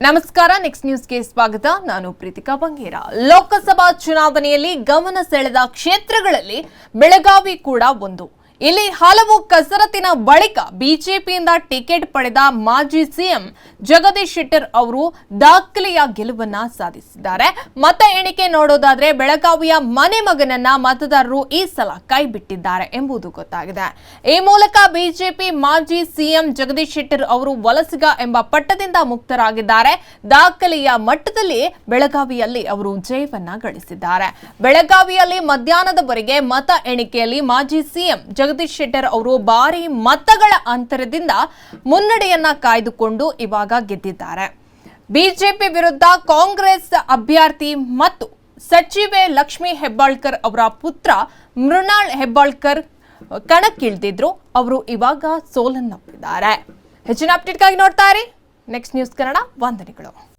ನಮಸ್ಕಾರ ನೆಕ್ಸ್ಟ್ ನ್ಯೂಸ್ಗೆ ಸ್ವಾಗತ. ನಾನು ಪ್ರೀತಿಕಾ ಬಂಗೇರ. ಲೋಕಸಭಾ ಚುನಾವಣೆಯಲ್ಲಿ ಗಮನ ಸೆಳೆದ ಕ್ಷೇತ್ರಗಳಲ್ಲಿ ಬೆಳಗಾವಿ ಕೂಡ ಒಂದು. ಇಲ್ಲಿ ಹಲವು ಕಸರತ್ತಿನ ಬಳಿಕ ಬಿಜೆಪಿಯಿಂದ ಟಿಕೆಟ್ ಪಡೆದ ಮಾಜಿ ಸಿಎಂ ಜಗದೀಶ್ ಶೆಟ್ಟರ್ ಅವರು ದಾಖಲೆಯ ಗೆಲುವನ್ನ ಸಾಧಿಸಿದ್ದಾರೆ. ಮತ ಎಣಿಕೆ ನೋಡೋದಾದ್ರೆ ಬೆಳಗಾವಿಯ ಮನೆ ಮಗನನ್ನ ಮತದಾರರು ಈ ಸಲ ಕೈಬಿಟ್ಟಿದ್ದಾರೆ ಎಂಬುದು ಗೊತ್ತಾಗಿದೆ. ಈ ಮೂಲಕ ಬಿಜೆಪಿ ಮಾಜಿ ಸಿಎಂ ಜಗದೀಶ್ ಶೆಟ್ಟರ್ ಅವರು ವಲಸಿಗ ಎಂಬ ಪಟ್ಟದಿಂದ ಮುಕ್ತರಾಗಿದ್ದಾರೆ. ದಾಖಲೆಯ ಮಟ್ಟದಲ್ಲಿ ಬೆಳಗಾವಿಯಲ್ಲಿ ಅವರು ಜಯವನ್ನ ಗಳಿಸಿದ್ದಾರೆ. ಬೆಳಗಾವಿಯಲ್ಲಿ ಮಧ್ಯಾಹ್ನದವರೆಗೆ ಮತ ಎಣಿಕೆಯಲ್ಲಿ ಮಾಜಿ ಸಿಎಂ ಜಗದೀಶ್ ಶೆಟ್ಟರ್ ಅವರು ಭಾರಿ ಮತಗಳ ಅಂತರದಿಂದ ಮುನ್ನಡೆಯನ್ನ ಕಾಯ್ದುಕೊಂಡು ಇವಾಗ ಗೆದ್ದಿದ್ದಾರೆ. ಬಿಜೆಪಿ ವಿರುದ್ಧ ಕಾಂಗ್ರೆಸ್ ಅಭ್ಯರ್ಥಿ ಮತ್ತು ಸಚಿವೆ ಲಕ್ಷ್ಮಿ ಹೆಬ್ಬಾಳ್ಕರ್ ಅವರ ಪುತ್ರ ಮೃಣಾಳ್ ಹೆಬ್ಬಾಳ್ಕರ್ ಕಣಕ್ಕಿಳಿದಿದ್ರು. ಅವರು ಇವಾಗ ಸೋಲನ್ನಪ್ಪಿದ್ದಾರೆ. ಹೆಚ್ಚಿನ ಅಪ್ಡೇಟ್ಗಾಗಿ ನೋಡ್ತಾ ಇರಿ. ನೆಕ್ಸ್ಟ್ ನ್ಯೂಸ್ ಕನ್ನಡ, ವಂದನೆಗಳು.